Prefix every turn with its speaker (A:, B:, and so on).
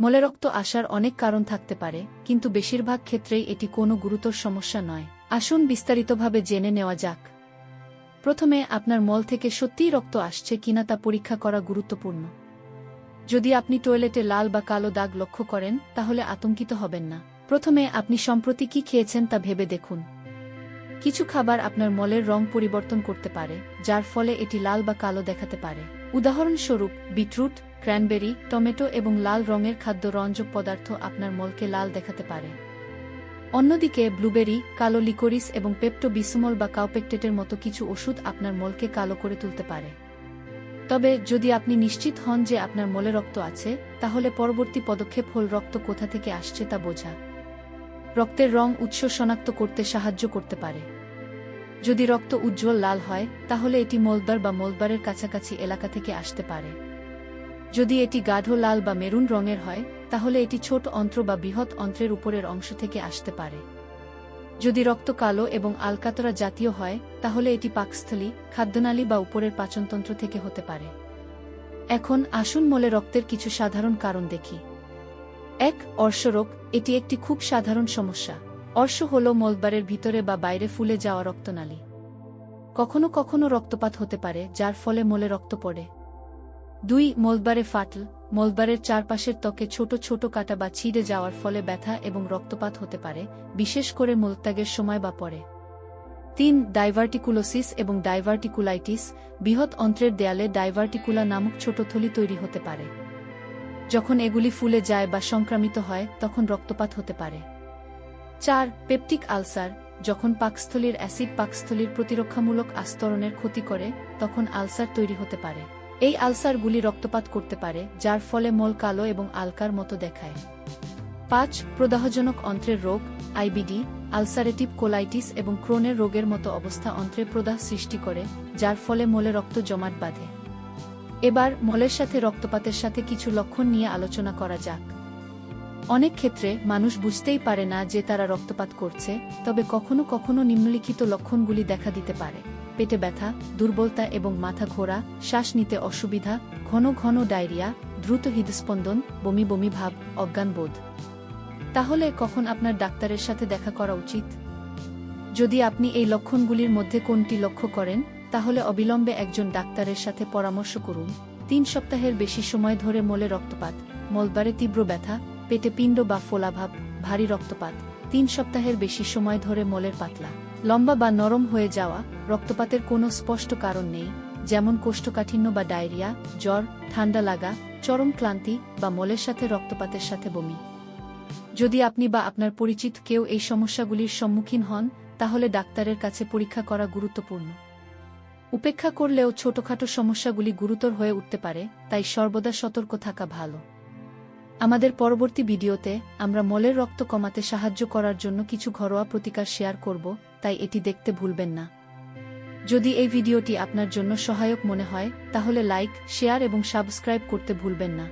A: মলে রক্ত আসার অনেক কারণ থাকতে পারে, কিন্তু বেশিরভাগ ক্ষেত্রেই এটি কোনো গুরুতর সমস্যা নয়। আসুন বিস্তারিতভাবে জেনে নেওয়া যাক। প্রথমে, আপনার মল থেকে সত্যিই রক্ত আসছে কিনা তা পরীক্ষা করা গুরুত্বপূর্ণ। যদি আপনি টয়লেটে লাল বা কালো দাগ লক্ষ্য করেন, তাহলে আতঙ্কিত হবেন না। প্রথমে, আপনি সম্প্রতি কি খেয়েছেন তা ভেবে দেখুন। কিছু খাবার আপনার মলের রং পরিবর্তন করতে পারে, যার ফলে এটি লাল বা কালো দেখাতে পারে। উদাহরণস্বরূপ, বিটরুট ক্র্যানবেরি, টমেটো এবং লাল রঙের খাদ্য রঞ্জক পদার্থ আপনার মলকে লাল দেখাতে পারে। অন্যদিকে, ব্লুবেরি, কালো লিকোরিস এবং পেপটো বিসমল বা কাউপেকটেটের মতো কিছু ওষুধ আপনার মলকে কালো করে তুলতে পারে। তবে, যদি আপনি নিশ্চিত হন যে আপনার মলে রক্ত আছে, তাহলে পরবর্তী পদক্ষেপ হল রক্ত কোথা থেকে আসছে তা বোঝা। রক্তের রং উৎস শনাক্ত করতে সাহায্য করতে পারে। যদি রক্ত উজ্জ্বল লাল হয়, তাহলে এটি মোলবার বা মোলবারের কাছাকাছি এলাকা থেকে আসতে পারে। যদি এটি গাঢ় লাল বা মেরুন রঙের হয়, তাহলে এটি ছোট অন্ত্র বা বৃহৎ অন্ত্রের উপরের অংশ থেকে আসতে পারে। যদি রক্ত কালো এবং আলকাতরা জাতীয় হয়, তাহলে এটি পাকস্থলী, খাদ্যনালী বা উপরের পাচনতন্ত্র থেকে হতে পারে। এখন আসুন মলে রক্তের কিছু সাধারণ কারণ দেখি। এক, অর্শরোগ, এটি একটি খুব সাধারণ সমস্যা। অর্শ হল মলবারের ভিতরে বা বাইরে ফুলে যাওয়া রক্তনালী। কখনো কখনো রক্তপাত হতে পারে, যার ফলে মলে রক্ত পড়ে। দুই, মলবারে ফাটল, মলবারের চারপাশের ত্বকে ছোট ছোট কাটা বা ছিঁড়ে যাওয়ার ফলে ব্যথা এবং রক্তপাত হতে পারে, বিশেষ করে মলত্যাগের সময় বা পরে। তিন, ডাইভার্টিকুলোসিস এবং ডাইভার্টিকুলাইটিস, বৃহৎ অন্ত্রের দেয়ালে ডাইভার্টিকুলা নামক ছোট থলি তৈরি হতে পারে। যখন এগুলি ফুলে যায় বা সংক্রামিত হয়, তখন রক্তপাত হতে পারে। চার, পেপটিক আলসার, যখন পাকস্থলীর অ্যাসিড পাকস্থলীর প্রতিরক্ষামূলক আস্তরণের ক্ষতি করে, তখন আলসার তৈরি হতে পারে। এই আলসারগুলি রক্তপাত করতে পারে, যার ফলে মল কালো এবং আলকার মতো দেখায়। পাঁচ, প্রদাহজনক অন্ত্রের রোগ, আইবিডি, আলসারেটিভ কোলাইটিস এবং ক্রোনের রোগের মতো অবস্থা অন্ত্রে প্রদাহ সৃষ্টি করে, যার ফলে মলে রক্ত জমাট বাঁধে। এবার, মলের সাথে রক্তপাতের সাথে কিছু লক্ষণ নিয়ে আলোচনা করা যাক। অনেক ক্ষেত্রে, মানুষ বুঝতেই পারে না যে তারা রক্তপাত করছে, তবে কখনো কখনো নিম্নলিখিত লক্ষণগুলি দেখা দিতে পারে। পেটে ব্যথা, দুর্বলতা এবং মাথা ঘোরা, শ্বাস নিতে অসুবিধা, ঘন ঘন ডায়রিয়া, দ্রুত হৃদস্পন্দন, বমি বমি ভাব, অজ্ঞান বোধ। তাহলে কখন আপনার ডাক্তারের সাথে দেখা করা উচিত? যদি আপনি এই লক্ষণগুলির মধ্যে কোনটি লক্ষ্য করেন, তাহলে অবিলম্বে একজন ডাক্তারের সাথে পরামর্শ করুন। তিন সপ্তাহের বেশি সময় ধরে মলে রক্তপাত, মলবারে তীব্র ব্যথা, পেটে পিণ্ড বা ফোলাভাব, ভারী রক্তপাত। তিন সপ্তাহের বেশি সময় ধরে মলের পাতলা। লম্বা বা নরম হয়ে যাওয়া, রক্তপাতের কোনো স্পষ্ট কারণ নেই, যেমন কোষ্ঠকাঠিন্য বা ডায়রিয়া, জ্বর, ঠান্ডা লাগা, চরম ক্লান্তি বা মলের সাথে রক্তপাতের সাথে বমি। যদি আপনি বা আপনার পরিচিত কেউ এই সমস্যাগুলির সম্মুখীন হন, তাহলে ডাক্তারের কাছে পরীক্ষা করা গুরুত্বপূর্ণ। উপেক্ষা করলেও ছোটখাটো সমস্যাগুলি গুরুতর হয়ে উঠতে পারে, তাই সর্বদা সতর্ক থাকা ভালো। আমাদের পরবর্তী ভিডিওতে আমরা মলের রক্ত কমাতে সাহায্য করার জন্য কিছু ঘরোয়া প্রতিকার শেয়ার করব, তাই এটি দেখতে ভুলবেন না। যদি এই ভিডিওটি আপনার জন্য সহায়ক মনে হয়, তাহলে লাইক, শেয়ার এবং সাবস্ক্রাইব করতে ভুলবেন না।